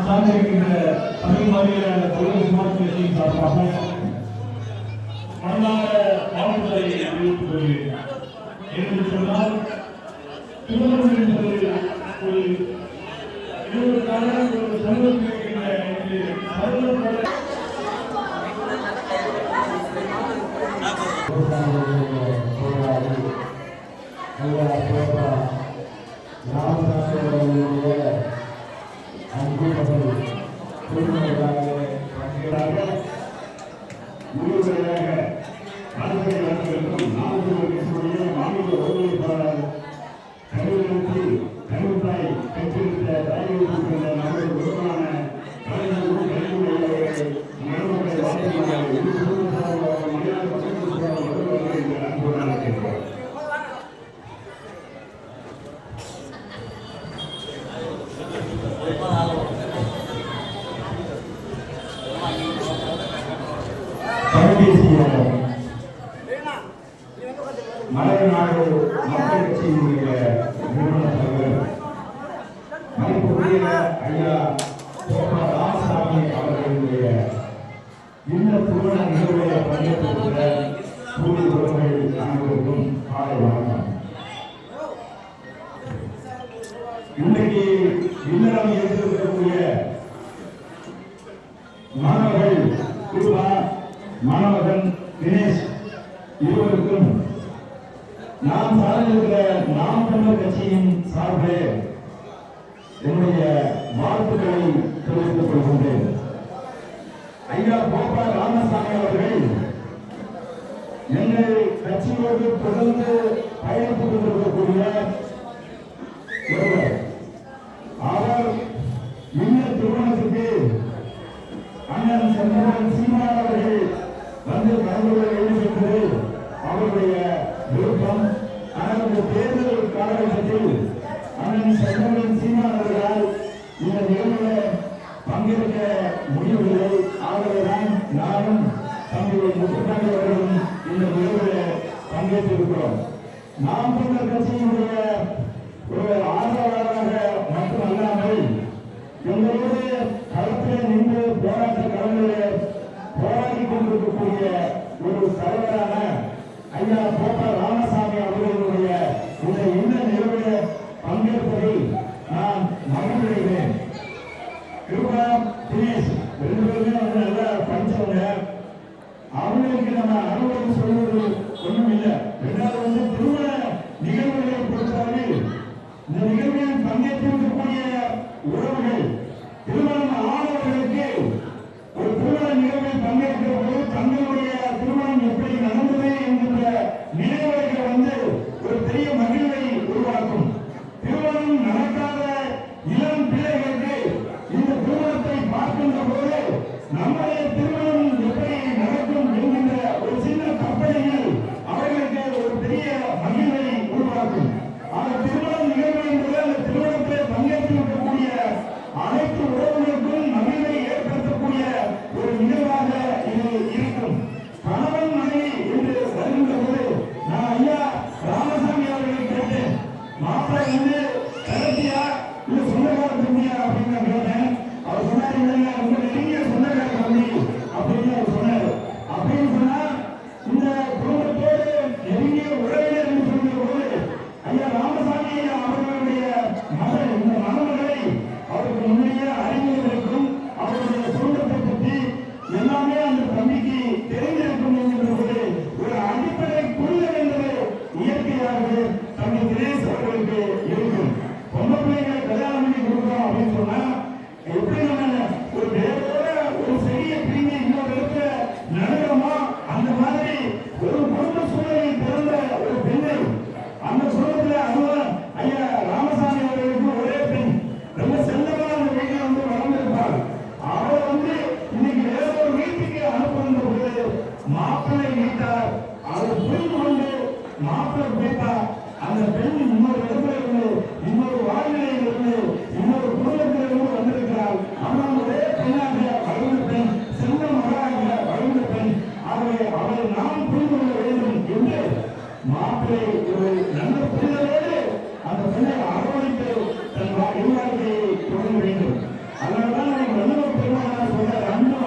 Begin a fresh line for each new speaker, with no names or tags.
நான் சார்ந்திருக்கின்ற தமிழ் மாநில தொழில் சுமார் கட்சியின் சார்பாக மனதார வாழ்த்துக்களை தெரிவித்துக் கொள்கிறேன் என்று சொன்னால் திருமணம் என்பது ஒரு ஒரு சமூகத்தில் இருக்கின்ற Gracias. மலைநாடு மக்கள் கட்சியினுடைய நிறுவன தலைவர் மதிப்புரிய ஐயா கோபா ராமசாமி அவர்களுடைய இந்த திருமண நிகழ்வில் பங்கேற்றிருக்கிற கூலி உறவுகள் அனைவருக்கும் காலை வணக்கம். இன்னைக்கு இல்லறம் எதிர்க்கக்கூடிய மாணவர்கள் கிருபா மாணவன் இருவருக்கும் நாம் சார்ந்திருக்கிற நாம் தமிழர் கட்சியின் சார்பிலே என்னுடைய வாழ்த்துக்களை தெரிவித்துக் கொள்கின்றேன். ஐயா கோபா ராமசாமி அவர்கள் எங்கள் கட்சியோடு தொடர்ந்து பயணித்துக் கொண்டிருக்கக்கூடிய ஒருவர். அவர் இந்த திருமணத்துக்கு அண்ணன் சந்திரன் சீமான் அவர்கள் வந்து கலந்து கொள்ள வேண்டும் என்பது அவருடைய விருப்பம் ஆனால் இந்த தேர்தல் காலகட்டத்தில் அண்ணன் சந்திரன் சீமான் அவர்களால் இந்த நிகழ்வில் பங்கேற்க முடியவில்லை. ஆகவேதான் நானும் தங்களுடைய முத்துக்காண்டி அவர்களும் இந்த நிகழ்வில் பங்கேற்றிருக்கிறோம். நாம் போன்ற கட்சியினுடைய ஒரு ஆதரவாளராக மட்டுமல்லாமல் எங்களோடு களத்தில் நின்று போராட்ட களங்களிலே போராடி கொண்டிருக்கக்கூடிய ஒரு தலைவரான ஐயா கோபா ராமசாமி அவர்களுடைய இந்த வேண்டும். அதனால்தான் அவர் வள்ளுவ